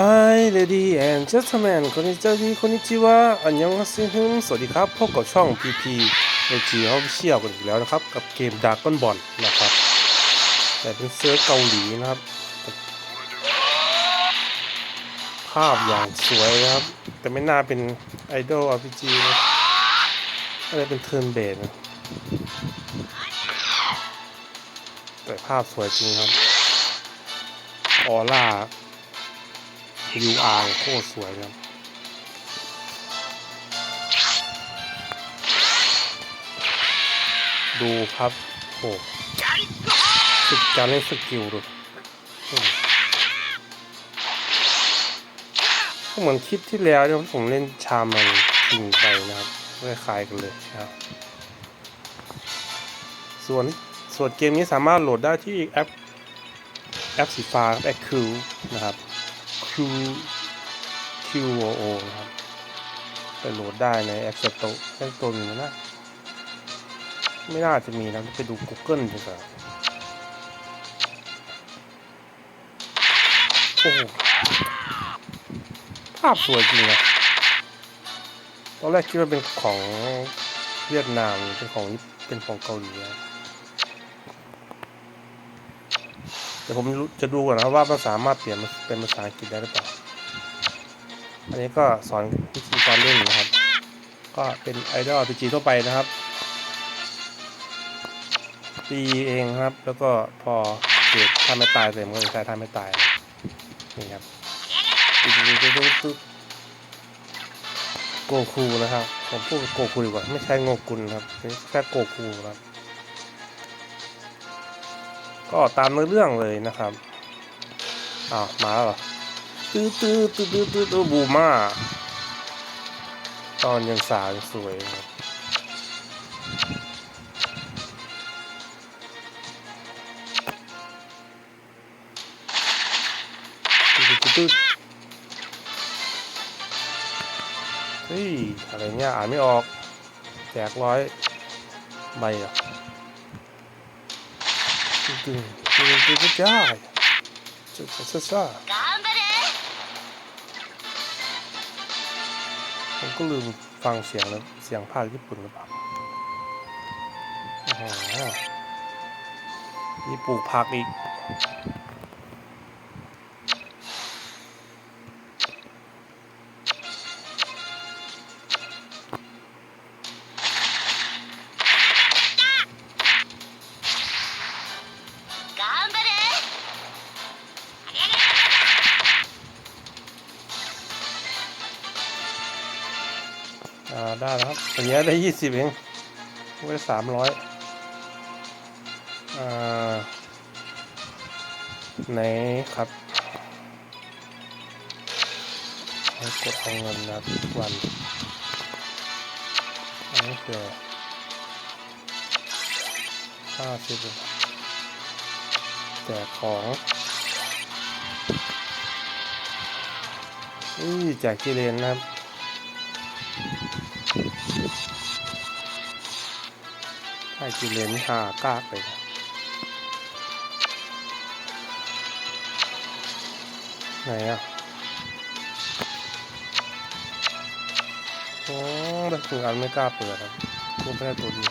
Hi lady and gentlemen คนนี้เจ้าที่คนนี้ชื่อว่าอันยองฮัสซิฮึมสวัสดีครับ พบกับช่อง PP LG Official กันอีกแล้วนะครับ กับเกม Dragon Ball นะครับ แต่เป็นเซิร์ฟเกาหลีนะครับ ภาพอย่างสวยนะครับ แต่ไม่น่าเป็น Idol RPG นะอะไรเป็นเทิร์นเบสนะแต่ภาพสวยจริงครับ ออร่า UR โคตรสวยครับดูครับโอ้สึกการเล่นสกิลดูก็เหมือนคลิปที่แล้วที่ผมเล่นชามันจริงไปนะครับคล้ายกันเลยครับ ส่วนส่วนเกมนี้สามารถโหลดได้ที่แอปแอปสีฟ้าแอปคิวนะครับ Q Q O O นะครับไปโหลดได้ใน App Store แอป Store มีไหมนะไม่น่าจะมีนะไปดู Google ดีกว่าโอ้ภาพสวยจริงอะตอนแรกคิดว่าเป็นของเวียดนามเป็นของเป็นของเกาหลีนะ เดี๋ยวผมจะดูก่อนนะว่ามันสามารถเปลี่ยนเป็นภาษาอังกฤษได้หรือเปล่า อันนี้ก็สอนวิธีการเล่นนะครับ ก็เป็นไอดอล RPG ทั่วไปนะครับตีเองครับ แล้วก็พอเกิดถ้าไม่ตายเสร็จมันก็จะใช้ท่าไม่ตาย นี่ครับตึ๊ดตึ๊ดตึ๊ดตึ๊ดตึ๊ดโกคูนะครับ ผมพูดโกคูดีกว่า ไม่ใช่โงกุลครับแค่โกคูครับ ก็ตามเนื้อเรื่องเลยนะครับอ้าวมาแล้วตื้อตื้อตื้อตื้อตื้อตื้อบูมาตอนยังสาวสวยครับตื้อตื้อตื้อเฮ้ยอะไรเนี่ยอ่านไม่ออก แจกร้อยใบอตื้ acting. Doing a good job. That's this up? ผมก็ลืมฟังเสียงแล้วเสียงภาคญี่ปุ่นหรือเปล่าอ้โนี่ปลูกผักอีก แล้วครับอันนี้ได้ยี่สิบเองไว้สามร้อยอ่าไหนครับให้กดเอาเงินนะทุกวันอันนี้คือห้าสิบแจกของอุ้ยแจกกิเลนนะครับ ไอกิเลนหากากเลยไหนอะโอ้ได้ถึงอันไม่กล้าเปิดครับกูไม่ได้ตัวดี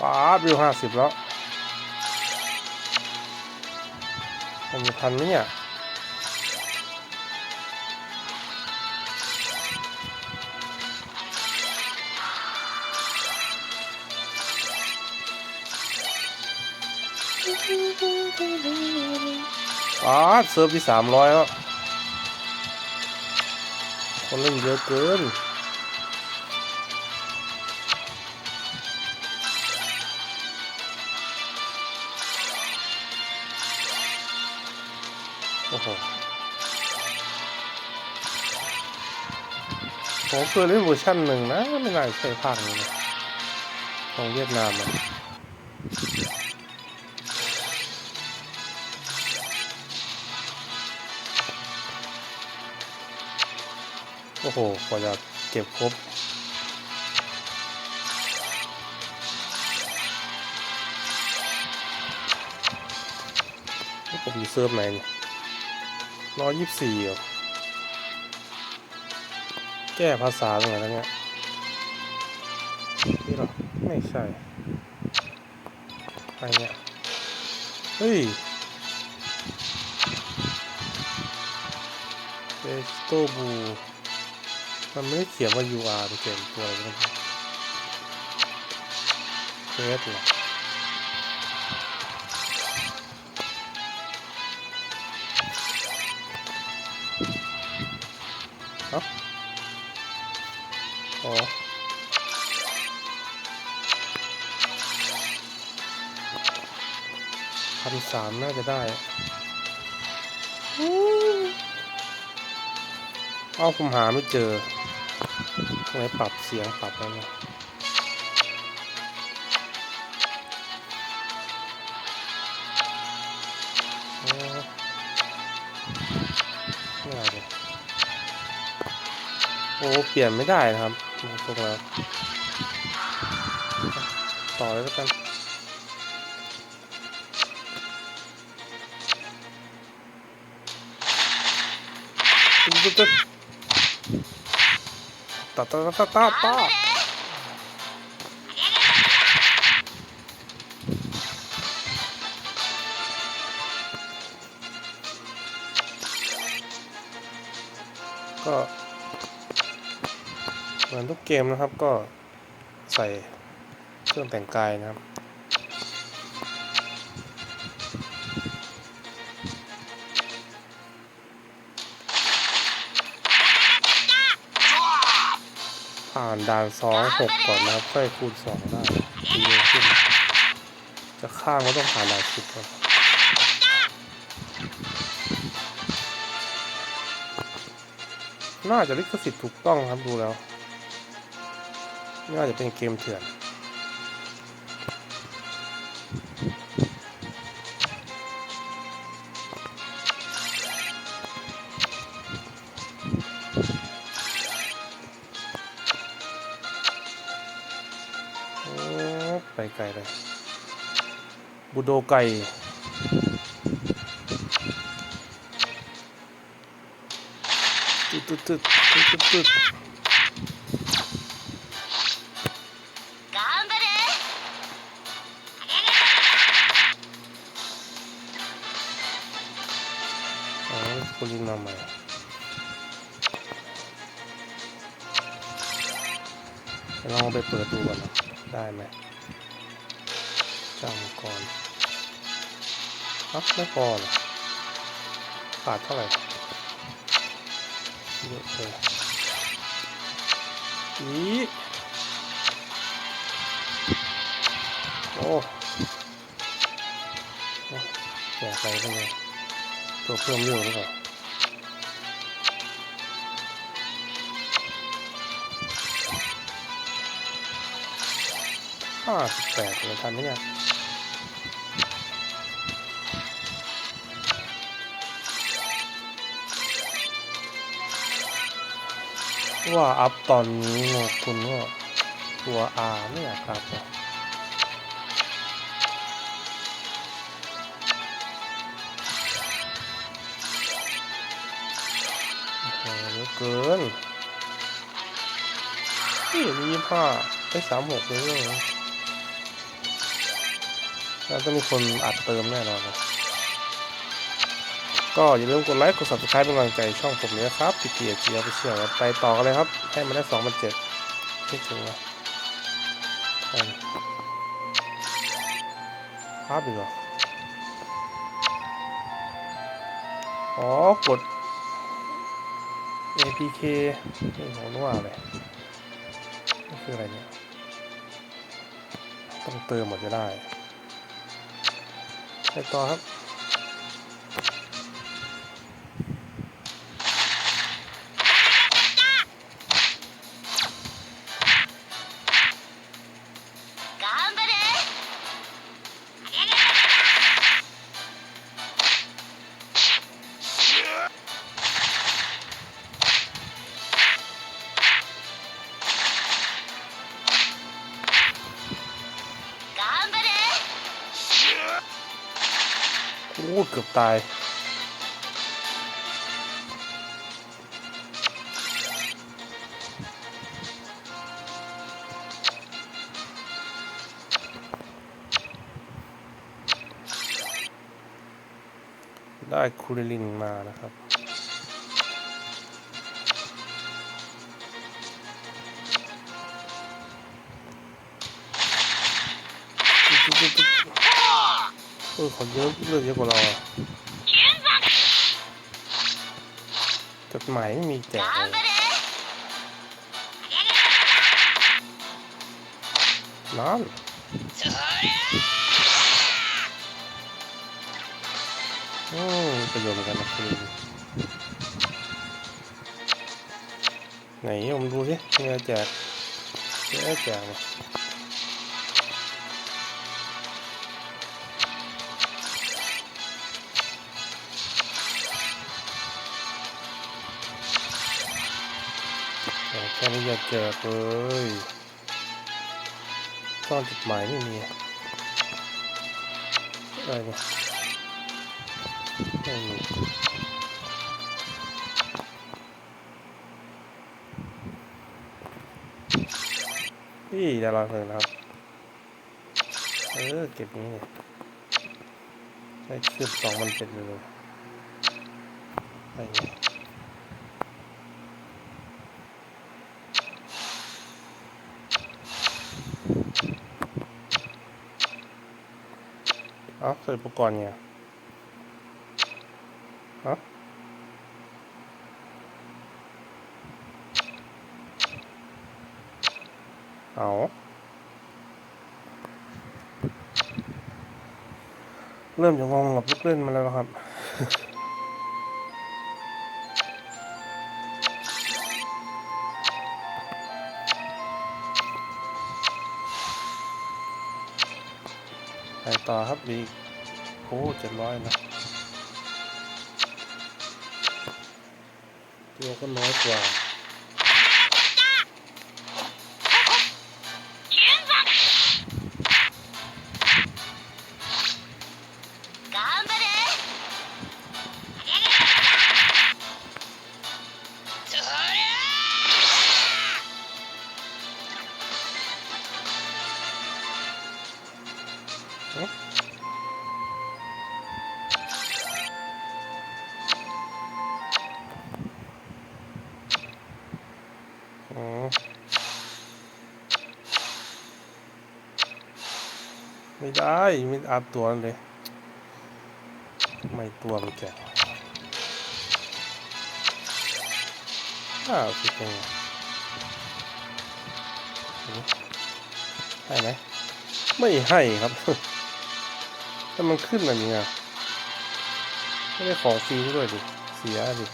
ป้าดวิวห้าสิบแล้วผมจะทันไหมเนี่ย อ๋อเซิร์ฟที่สามร้อยแล้ว คนเล่นเยอะเกินโอ้โหผมเคยเล่นเวอร์ชันหนึ่งนะ ไม่น่าใช่ภาคนี้ของเวียดนามมัน อ้โหกว่าจะเก็บครบผมมีเซิร์ฟไหนร้อยยี่สิบสี่แก้ภาษาตรงไหนแล้วเนี่ยนี่หรอ ไม่ใช่อะไรเนี่ย เฮ้ยเอสโตบู มันไม่ได้เขียนว่า UR มันเขียนตัวอะไรกันเฟสหรอเอ้าอ๋อพันสามน่าจะได้เอาผมหาไม่เจอ ไมปรับเสียงปรับแล้วนะไม่เอาเลยโอ้เปลี่ยนไม่ได้นะครับตรงแล้วต่อเลยแล้วกันตึ๊ดตึ๊ด ตัดตัดตัดตัดตัดก็เหมือนทุกเกมนะครับก็ใส่เครื่องแต่งกายนะครับ ผ่านด่านสองหกก่อนนะครับค่อยคูณสองได้ทีเดียวขึ้น จะข้ามก็ต้องผ่านด่านสิบก่อนน่าจะลิขสิทธิ์ถูกต้องครับดูแล้ว น่าจะเป็นเกมเถื่อน บุโดไก่ตึ๊ดตึ๊ดตึ๊ดตึ๊ดตึ๊ดคนยิงนำมาเราไปเปิดดูก่อนนะได้ไหมจำก่อน ครับไม่พอหรอขาดเท่าไหร่เยอะเลยอีโอ้โอ้แจกไปได้ไงตัวเพิ่มเรื่องหรือเปล่าห้าสิบแปดเลยทันไหมเนี่ย ว่าอัพตอนนี้โงคุณก็ตัว R ไม่อยากอัพหรอกโอ้โหเยอะเกินนี่มียี่ห้าได้สามหกเลยเหรอแล้วต้องมีคนอัดเติมแน่นอนนะ ก็อย่าลืมกดไลค์กด subscribe เป็นกำลังใจช่องผมด้วยนะครับพี่เกียร์เจียไปเชียร์ไปต่อกันเลยครับ ให้มันได้สองพันเจ็ดไม่ถึงนะใช่ภาพอีกเหรออ๋อกด APK นี่ผมนึกว่าอะไรนี่คืออะไรเนี่ย ต้องเติมหมดจะได้ ไปต่อครับ กือบตาย ได้คูลิลินมานะครับ คนเยอะเลยเยอะกว่าเราจดหมายไม่มีแจกเลยนั่นโอ้ประโยชน์เหมือนกันนะคุณไหนผมดูสิมีแจกเยอะแจกเลย แต่แค่นี้อย่าแจกเลยซ่อนจดหมายไม่มีอะไรเนี่ยไม่มีพี่ดาราเพลินครับ เออ เก็บนี้เนี่ยใช้คืบสองมันเจ็ดเลยไปไงเอ้าใส่อุปกรณ์เนี่ยฮะเอาเริ่มจะงงกับลูกเล่นมาแล้วครับ ต่อครับดีโอ้เจ็ดร้อยนะตัวก็น้อยกว่า ไม่ได้ไม่อัพตัวเลย ไม่ตัวมันแก่อ้าวคิดยังไงให้ไหมไม่ให้ครับถ้ามันขึ้นแบบนี้อะไม่ได้ของฟรีด้วยดิ เสียดิ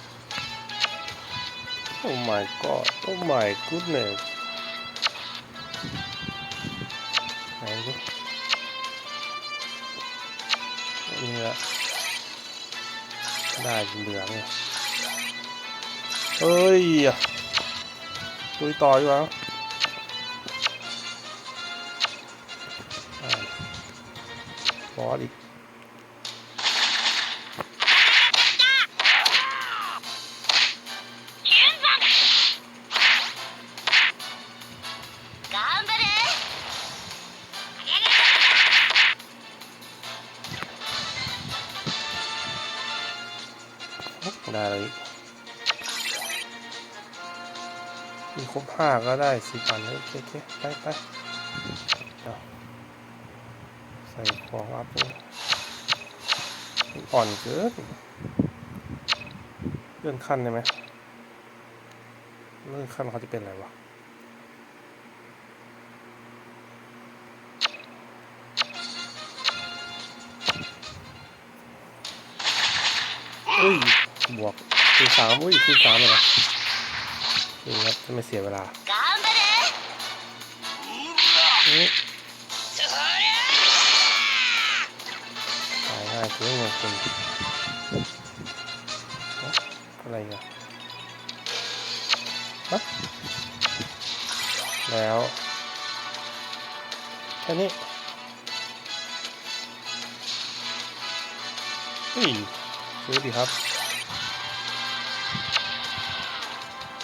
โอ้ my god โอ้ my goodness ไหนดินี่ละได้เหลืองเได้เลยมีครบห้าก็ได้สิบอันเลยโอเคโอเคไปไปเอาใส่ของอัพเลยอ่อนเกินเลื่อนขั้นได้ไหมเลื่อนขั้นเขาจะเป็นอะไรวะอุ้ย บวกคูณสามอุ้ยคูณสามเลยนะดูนครับจะไม่เสียเวลาตายง่ายสือเงินคุณอะไรเงี้ยแล้วแค่นี้อืมซื้ดีครับ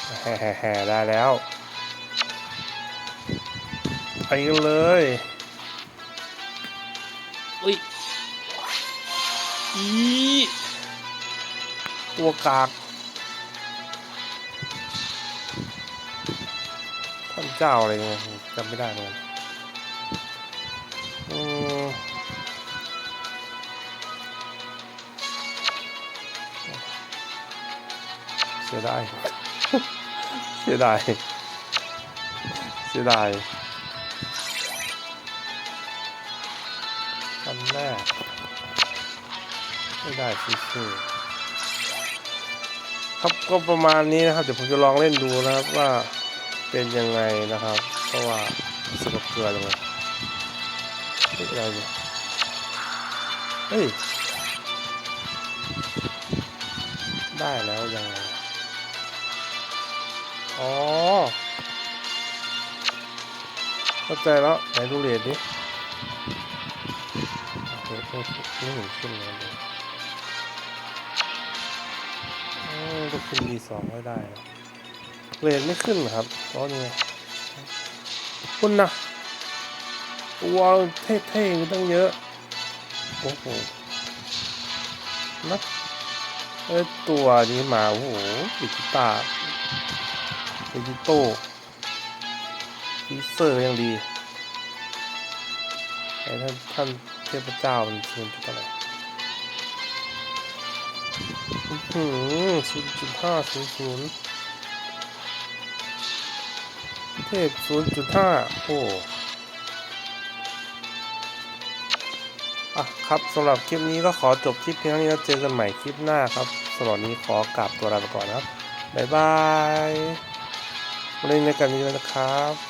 แห่แห่แห่ได้แล้ว ไปกันเลย อุ้ย อีตัวกากท่านเจ้าอะไรเงี้ยผมจำไม่ได้เลยอืมเสียดาย เสียดาย เสียดายทำแรกไม่ได้ซื่อๆครับก็ประมาณนี้นะครับ เดี๋ยวผมจะลองเล่นดูนะครับว่าเป็นยังไงนะครับ เพราะว่าสึกเกลือเลยเฮ้ยอะไรเนี่ยเฮ้ยได้แล้วยังไง อ๋อ เข้าใจแล้ว ไหนดูเรทดิเรทไม่ไม่เห็นขึ้นเลยเลยอืมก็ขึ้นดีสองไม่ได้นะเรทไม่ขึ้นหรอครับอ๋อนี่คุณนะตัวเท่ๆตั้งเยอะ โอ้โหนะเอ้ตัวนี้มา โอ้โหดิจิตา ดิจิโต้ฟีเซอร์ยังดีไอ้ท่านท่านเทพเจ้ามันศูนย์จุดอะไรอืมศูนย์จุดห้าศูนย์ศูนย์เทพศูนย์จุดห้าโอ้อะครับสำหรับคลิปนี้ก็ขอจบคลิปเพียงเท่านี้แล้วเจอกันใหม่คลิปหน้าครับสำหรับนี้ขอกราบตัวลาไปก่อนครับ บ๊ายบาย มาเล่นในกันเยอะนะครับ